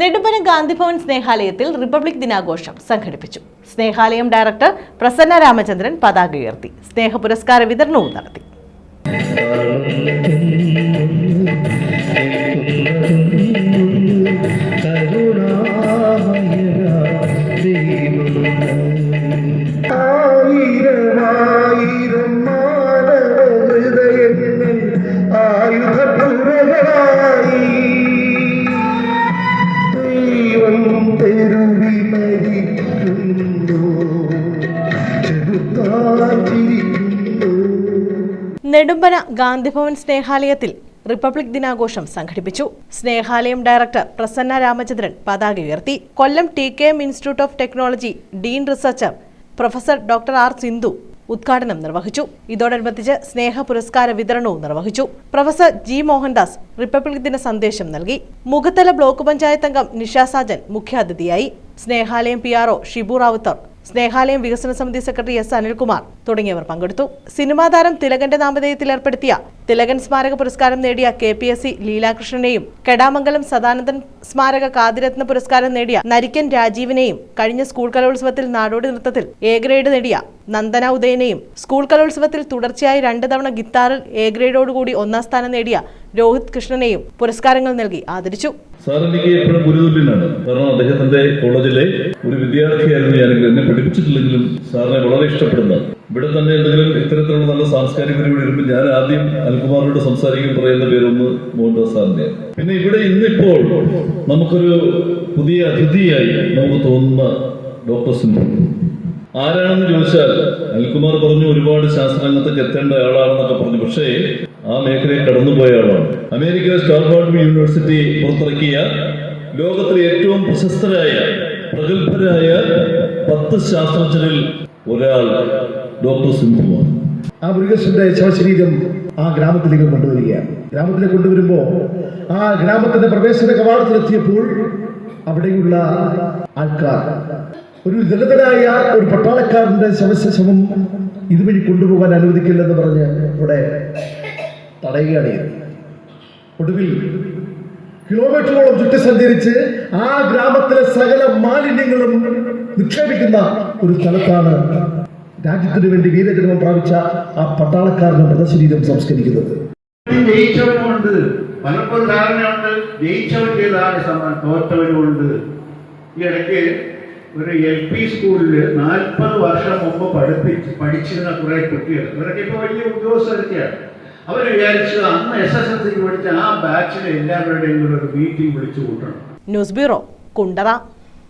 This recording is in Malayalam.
നെടുമ്പന ഗാന്ധിഭവൻ സ്നേഹാലയത്തിൽ റിപ്പബ്ലിക് ദിനാഘോഷം സംഘടിപ്പിച്ചു. സ്നേഹാലയം ഡയറക്ടർ പ്രസന്ന രാമചന്ദ്രൻ പതാക ഉയർത്തി. സ്നേഹ പുരസ്കാര വിതരണവും നടത്തി. നെടുമ്പന ഗാന്ധിഭവൻ സ്നേഹാലയത്തിൽ റിപ്പബ്ലിക് ദിനാഘോഷം സംഘടിപ്പിച്ചു. സ്നേഹാലയം ഡയറക്ടർ പ്രസന്ന രാമചന്ദ്രൻ പതാക ഉയർത്തി. Kollam T K M institute of technology dean researcher professor doctor R Sindhu ഉദ്ഘാടനം നിർവഹിച്ചു. ഇതോടനുബന്ധിച്ച് സ്നേഹ പുരസ്കാര വിതരണവും നിർവഹിച്ചു. പ്രൊഫസർ ജി മോഹൻദാസ് റിപ്പബ്ലിക് ദിന സന്ദേശം നൽകി. മുഖത്തല ബ്ലോക്ക് പഞ്ചായത്ത് അംഗം നിഷ മുഖ്യാതിഥിയായി. സ്നേഹാലയം പി ആർ ഷിബു റാവുത്തർ സ്നേഹാലയം വികസന സമിതി സെക്രട്ടറി എസ് അനിൽകുമാർ തുടങ്ങിയവർ പങ്കെടുത്തു. സിനിമാ താരം തിലകന്റെ നാമധേയത്തിൽ ഏർപ്പെടുത്തിയ തിലകൻ സ്മാരക പുരസ്കാരം നേടിയ കെ പി എസ് സി ലീലാകൃഷ്ണനെയും കെടാമംഗലം സദാനന്ദൻ സ്മാരക കാതിരത്ന പുരസ്കാരം നേടിയ നരിക്കൻ രാജീവിനെയും കഴിഞ്ഞ സ്കൂൾ കലോത്സവത്തിൽ നാടോടി നൃത്തത്തിൽ എ ഗ്രേഡ് നേടിയ നന്ദന ഉദയനെയും സ്കൂൾ കലോത്സവത്തിൽ തുടർച്ചയായി രണ്ട് തവണ ഗിത്താറിൽ എ ഗ്രേഡോടുകൂടി ഒന്നാം സ്ഥാനം നേടിയ രോഹിത് കൃഷ്ണനെയും പുരസ്കാരങ്ങൾ നൽകി ആദരിച്ചു. സാർ എനിക്ക് എപ്പോഴും ഗുരുതുല്യനാണ്. കാരണം അദ്ദേഹത്തിന്റെ കോളേജിലെ ഒരു വിദ്യാർത്ഥിയായിരുന്നു ഞാൻ എന്നെ പഠിപ്പിച്ചിട്ടില്ലെങ്കിലും സാറിനെ വളരെ ഇഷ്ടപ്പെടുന്ന ഇവിടെ തന്നെ എന്തെങ്കിലും ഇത്തരത്തിലുള്ള നല്ല സാംസ്കാരിക പരിപാടി വരുമ്പോൾ ഞാൻ ആദ്യം അനിൽകുമാറിനോട് സംസാരിക്കും പറയുന്ന പേരൊന്ന് മോഹൻദാസ് സാറിന്റെ പിന്നെ ഇവിടെ ഇന്നിപ്പോൾ നമുക്കൊരു പുതിയ അതിഥിയായി നമുക്ക് തോന്നുന്ന ഡോക്ടർ സിന്ധു. ആരാണെന്ന് ചോദിച്ചാൽ അനിൽകുമാർ പറഞ്ഞു ഒരുപാട് ശാസ്ത്രരംഗത്തേക്ക് എത്തേണ്ട ആളാണെന്നൊക്കെ പറഞ്ഞു. പക്ഷേ ആ മേഖലയിൽ കടന്നുപോയ ആളാണ് അമേരിക്ക സ്റ്റാൻഫോർഡ് യൂണിവേഴ്സിറ്റി പുറത്തിറക്കിയ ലോകത്തിലെ ഏറ്റവും പ്രശസ്തരായ പ്രഗത്ഭരായ പത്ത് ശാസ്ത്രജ്ഞരിൽ ഒരാൾ ഡോക്ടർ സിന്ധുവാണ് ആ മൃഗസിന്റെ ശവശരീരം ആ ഗ്രാമത്തിലേക്ക് കൊണ്ടുവരികയാണ്. ഗ്രാമത്തിലേക്ക് കൊണ്ടുവരുമ്പോ ആ ഗ്രാമത്തിന്റെ പ്രവേശന കവാടത്തിലെത്തിയപ്പോൾ അവിടെയുള്ള ആൾക്കാർ ഒരു ദളിതനായ ഒരു പട്ടാളക്കാരന്റെ ശവശവം ഇതുവഴി കൊണ്ടുപോകാൻ അനുവദിക്കില്ലെന്ന് പറഞ്ഞ് ഇവിടെ തടയുകയാണ് ചെയ്തത് ഒടുവിൽ കിലോമീറ്ററോളം ചുറ്റി സഞ്ചരിച്ച് ആ ഗ്രാമത്തിലെ സകല മാലിന്യങ്ങളും നിക്ഷേപിക്കുന്ന ഒരു സ്ഥലത്താണ് രാജ്യത്തിനു വേണ്ടി വീരജന്മം പ്രാപിച്ച ആ പട്ടാളക്കാരന്റെ മൃതശരീരം സംസ്കരിക്കുന്നത്. ജയിച്ചവനുമുണ്ട് പലർക്കും ധാരണയുണ്ട്. ജയിച്ചവന്റെതാണ് സമ്മാനം. തോറ്റവനുമുണ്ട് ഈ ഇടയ്ക്ക് ഒരു എൽ പി സ്കൂളിൽ നാൽപ്പത് വർഷം മുമ്പ് പഠിപ്പിച്ച് പഠിച്ചിരുന്ന കുറെ കുട്ടികൾ. ഇവരൊക്കെ ഇപ്പോൾ വലിയ ഉദ്യോഗസ്ഥരൊക്കെയാണ്. അവർ വിചാരിച്ചു അന്ന് എസ് എസ് സിക്ക് പഠിച്ച ആ ബാച്ചിലെ എല്ലാവരുടെയും കൂടെ ഒരു മീറ്റിംഗ് വിളിച്ചു കൂട്ടണം. News bureau Kundara.